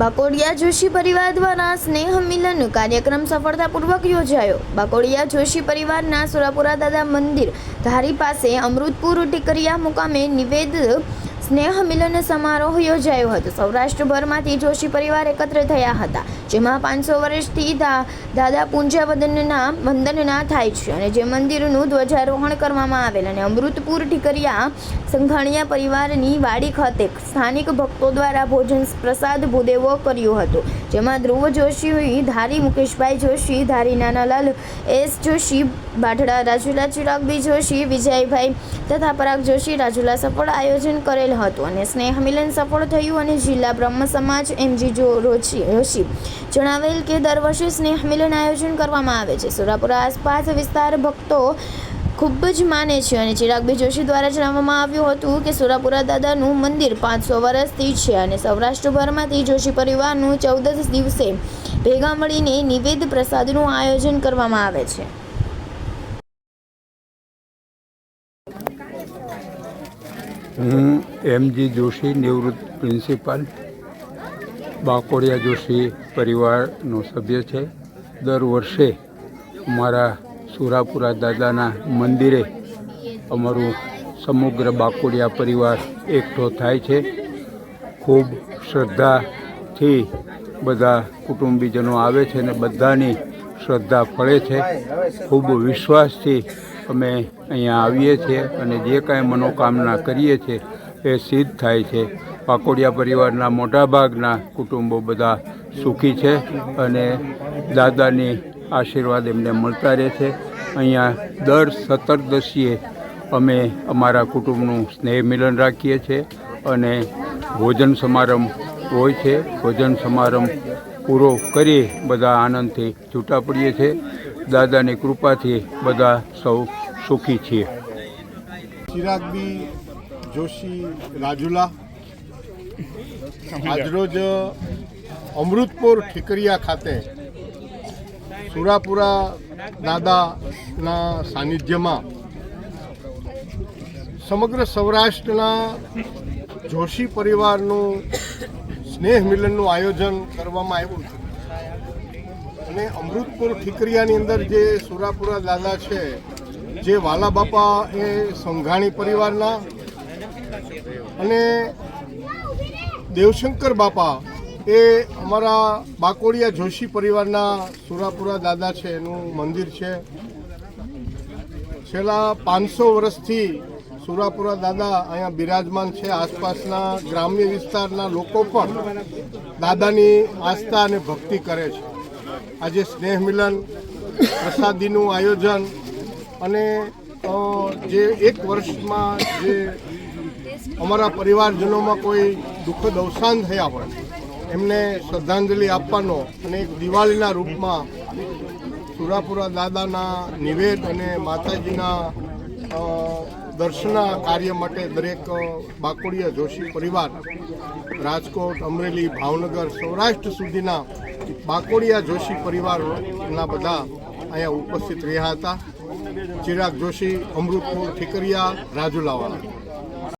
બાકોડિયા જોશી પરિવાર દ્વારા સ્નેહ મિલન કાર્યક્રમ સફળતાપૂર્વક યોજાયો. બાકોડિયા જોશી પરિવારના સુરાપુરા દાદા મંદિર ધારી પાસે અમૃતપુર ટીકરિયા મુકામે નિવેદ સ્નેહ મિલન સમારોહ યોજાયો હતો. સૌરાષ્ટ્રભરમાંથી જોશી પરિવાર એકત્ર થયા હતા, જેમાં પાંચસો વર્ષથી દાદા પૂંજાવદનના વંદનના થાય છે અને જે મંદિરનું ધ્વજારોહણ કરવામાં આવેલ અને અમૃતપુર ઠીકરિયા સંઘાણીયા પરિવારની વાડી ખાતે સ્થાનિક ભક્તો દ્વારા ભોજન પ્રસાદ ભૂદેવો કર્યો હતો. જેમાં ધ્રુવ જોશી, ધારી મુકેશભાઈ જોશી, ધારી નાનાલાલ એસ જોશી, બાઢડા રાજુલા ચિરાગબી જોશી, વિજયભાઈ તથા પરાગ જોશી રાજુલા સફળ આયોજન કરેલ હતું અને સ્નેહ મિલન સફળ થયું અને જિલ્લા બ્રહ્મ સમાજ એમજી જો જોશી જણાવેલ કે દર વર્ષે સ્નેહ મિલન આયોજન કરવામાં આવે છે. સુરાપુરા આસપાસ વિસ્તાર ભક્તો ખૂબ જ માને છે અને ચિરાગભાઈ જોશી દ્વારા જણાવવામાં આવ્યું હતું કે સુરાપુરા દાદાનું મંદિર પાંચસો વર્ષથી છે અને સૌરાષ્ટ્રભરમાંથી જોશી પરિવારનું ચૌદસ દિવસે ભેગા મળીને નિવેદ પ્રસાદનું આયોજન કરવામાં આવે છે. હું એમજી જોશી, નિવૃત્ત પ્રિન્સિપાલ. બાકોડિયા જોશી પરિવારનો સભ્ય છે. દર વર્ષે અમારા સુરાપુરા દાદાના મંદિરે અમારું સમગ્ર બાકોડિયા પરિવાર એકઠો થાય છે. ખૂબ શ્રદ્ધાથી બધા કુટુંબીજનો આવે છે અને બધાની શ્રદ્ધા ફળે છે. ખૂબ વિશ્વાસથી અમે અહીંયા આવીએ છીએ અને જે કાંઈ મનોકામના કરીએ છીએ એ સિદ્ધ થાય છે. પાકોડિયા પરિવારના મોટાભાગના કુટુંબો બધા સુખી છે અને દાદાની આશીર્વાદ એમને મળતા રહે છે. અહીંયા દર સત્તરદશીએ અમે અમારા કુટુંબનું સ્નેહ મિલન રાખીએ છીએ અને ભોજન સમારંભ હોય છે. ભોજન સમારંભ પૂરો કરી બધા આનંદથી છૂટા પડીએ છીએ. દાદાની કૃપાથી બધા સૌ સુખી છીએ. ચિરાગબી, જોશી, રાજુલા, આજરોજ અમૃતપુર ઠીકરિયા ખાતે સુરાપુરા દાદાના સાનિધ્યમાં સમગ્ર સૌરાષ્ટ્રના જોશી પરિવારનું સ્નેહ મિલનનું આયોજન કરવામાં આવ્યું છે. અને અમૃતપુર ઠીકરિયાની અંદર જે સુરાપુરા દાદા છે, જે વાલા બાપા એ સંઘાણી પરિવારના અને દેવશંકર બાપા એ અમારા બાકોડિયા જોશી પરિવારના સુરાપુરા દાદા છે, એનું મંદિર છે. છેલ્લા પાંચસો વર્ષથી સુરાપુરા દાદા અહીંયા બિરાજમાન છે. આસપાસના ગ્રામ્ય વિસ્તારના લોકો પણ દાદાની આસ્થા અને ભક્તિ કરે છે. આજે સ્નેહ મિલન પ્રસાદીનું આયોજન અને જે એક વર્ષમાં જે અમારા પરિવારજનોમાં કોઈ દુઃખદ અવસાન થયા હોય, એમને શ્રદ્ધાંજલિ આપવાનો અને એક દિવાળીના રૂપમાં સુરાપુરા દાદાના નિવેદ અને માતાજીના દર્શના કાર્ય માટે દરેક બાકોડિયા જોશી પરિવાર, રાજકોટ, અમરેલી, ભાવનગર, સૌરાષ્ટ્ર સુધીના બાકોડિયા જોશી પરિવારના બધા અહીંયા ઉપસ્થિત રહ્યા હતા. ચિરાગ જોશી, અમૃતપુર ઠીકરિયા રાજુલાવાળા